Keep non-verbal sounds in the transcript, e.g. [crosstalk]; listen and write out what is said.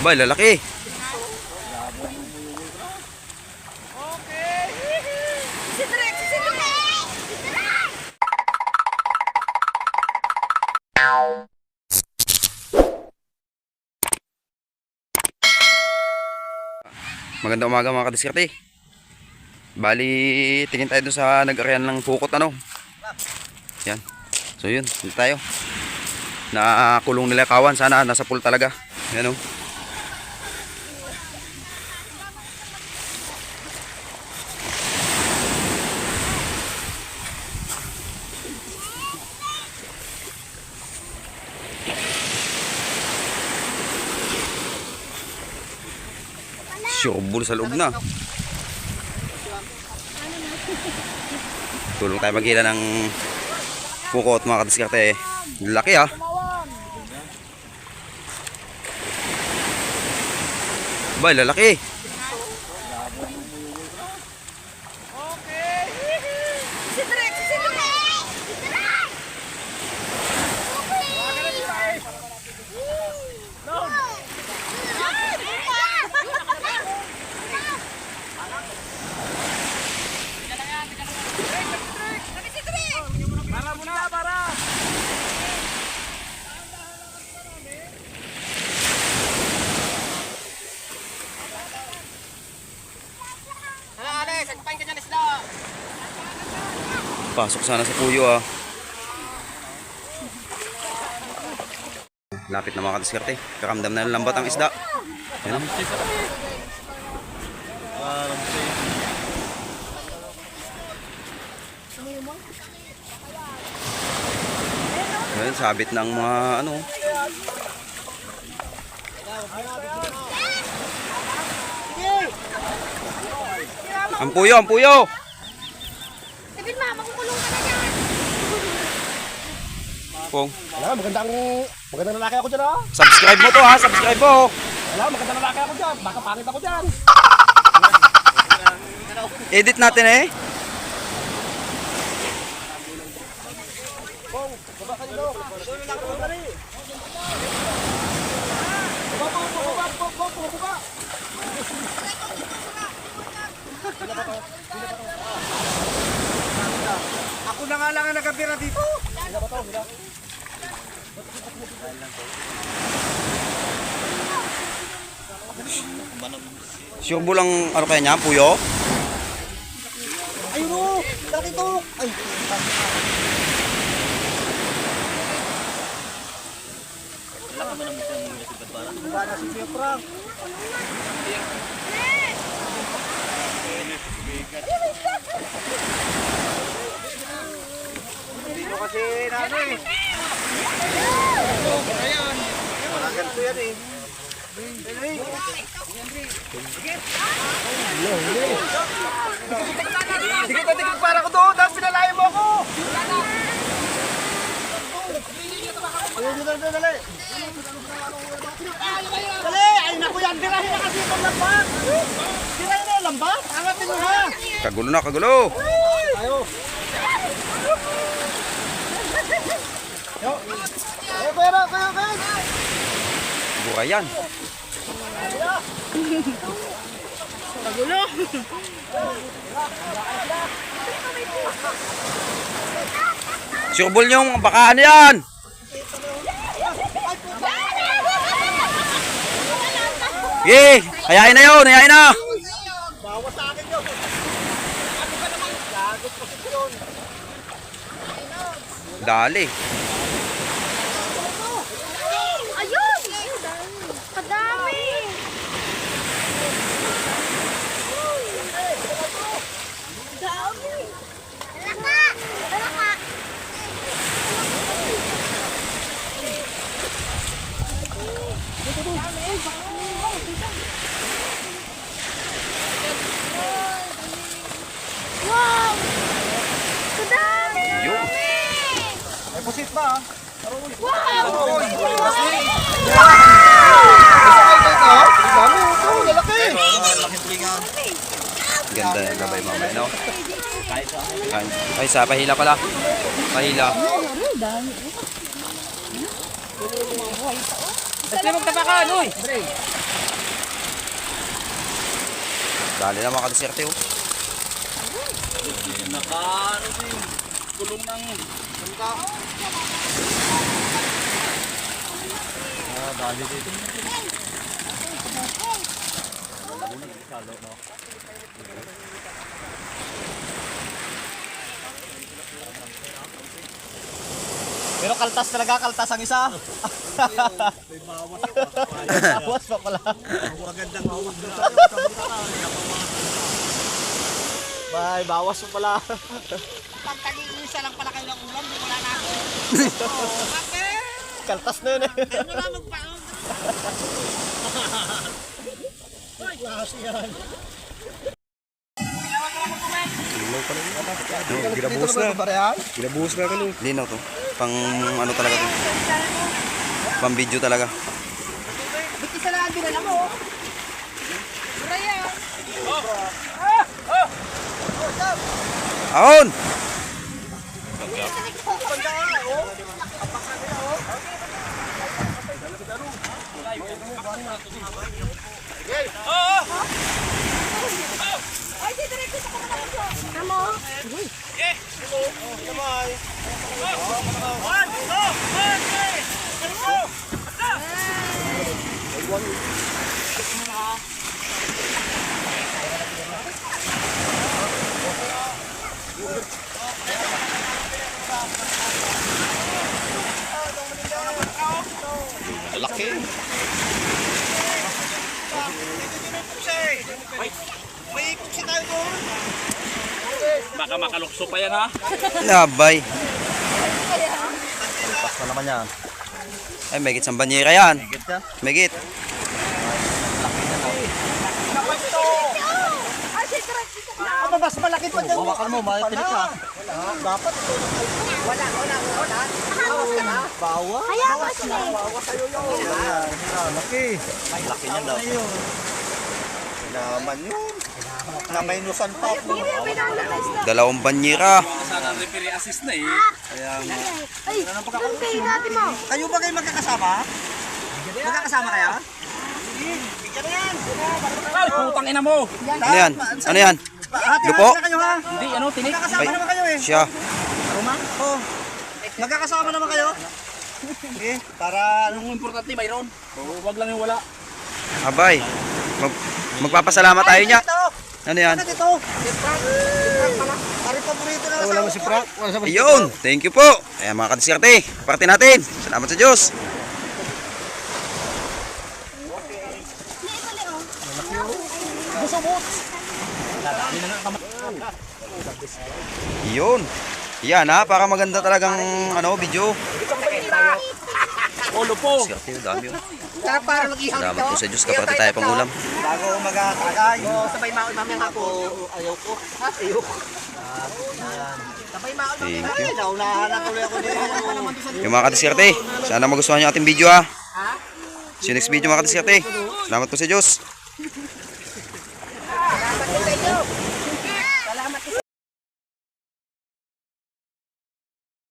Ba, lalaki. Drek, si Drek! Si Drek! Magandang umaga mga kadiskarte. Bali, tingin tayo doon sa nag-aryan ng pukot ano. Yan. So yun, dito tayo. Nakulong nila kawan. Sana nasa pool talaga. Yan o. Siyobol sa loob na. [laughs] Tulong tayo maghila ng pukot mga kadiskarte. Laki ah. Ba, lalaki. Si Drek, si Drek! Si Drek! Para muna, para! Hala, Alex, agpain ka dyan, isda! Pasok sana sa puyo ah. Lapit na mga kadiskarte. Kakamdam na lambat ang isda. Yan. Ayan, sabit ng mga ano. Ang puyo, ang puyo! David, ma, makukulong ka na yan. Pong, Wala, magandang, magandang lalaki ako dyan, oh! subscribe mo to ha, subscribe mo. Wala, magandang lalaki ako dyan! Baka pangit ako dyan! Edit natin eh. Baba ka dali! Baba, baba, baba, baba, baba, baba! Ako na nga lang ang nagkapira dito! Sure bulang ano kaya niya, puyo? Ayun o! Laki to! Ay! Wala na si Kuya Frank. Dito kasi ano eh. Wala ganito yan eh. Tikit na tikit para ko doon, tapos pinalayo mo ako! Dali! Ay, naku yan! Dirahin na kasi itong lambat! Dirahin na yung lambat! Angatin mo ha! Kagulo na, kagulo. Ayo! Yo! Ayo, kuya, kuya, kuya! Buka yan. Sure ball yung baka ano yan? Yay! Hayain na yun, hayain na! Bawas sa akin yun! Ano ka naman? Lagot posisyon! Dali. ba? Wow! Ah. Ganda ng gabay mamaya, no? Ay, isa, pahila pala. Pahila. Kasi magtapakan, uy! Dali na mga kadeserte, oh. Nakaano, uy din, kulong ng... Ah, dali dito. Pero kaltas talaga, kaltas ang isa. May bawas pa pala. Magandang hawak na tayo. May bawas pa pala. Tag-iisa lang pala kayo ng ulam, di wala na ako. Oo, [laughs] bakit? Kaltas na yun eh. Ano na magpaano? No, ginabuhos na. Ginabuhos na kano. Linaw to. Pang ano talaga to. Pang video talaga. Ba't isa lang ang binala mo? Raya! Ahon! Ay, di diretso sa kanila ko. Amo? Laki. Baka makalukso pa yan ha. Labay. Pas na naman yan. Ay, may git sa banyera yan. Yan. May git. Ay, si diretso sa kanila. Ano mas malaki pa dyan? Hawakan mo, matinik ka. Dapat. Wala, wala, wala. Nakawas ka na? Bawa. Kaya was na eh. Laki. Laki niyan daw. Naman yun. Na pa. Pinaulat na isda. Dalawang banyera. Sana referee assist na eh. Kaya Ay, kayo natin mo? Kayo ba kayo magkakasama? Magkakasama kaya? Ay, putang ina mo! Ano yan? Ano yan? Lupo? kayo? Hindi, ano, tinik? Magkakasama naman kayo eh. siya. Roma? Oo. Magkakasama naman kayo? Eh, para anong importante mayroon? Oo, wag lang yung wala. Abay. Mag magpapasalamat tayo niya. Ano yan? Wala mo si Frank? Ayun. Thank you po. Ayan mga kadiserte. Parte natin. Salamat sa Diyos. Yun. Yan ha, para maganda talagang ano, video. Olo po. Swerte, dami yun. Kaya para mag-ihang Salamat po sa Diyos kaparte tayo pang ulam. Bago magkakagay. Oo, sabay maon mamaya ako. Ayaw ko. Ayaw ko. Sabay maon Thank Ay, you. naunahan na tuloy ako dito. [laughs] Yung mga kadiserte, sana magustuhan nyo ating video ha. See you next video mga kadiserte. Salamat po sa Diyos.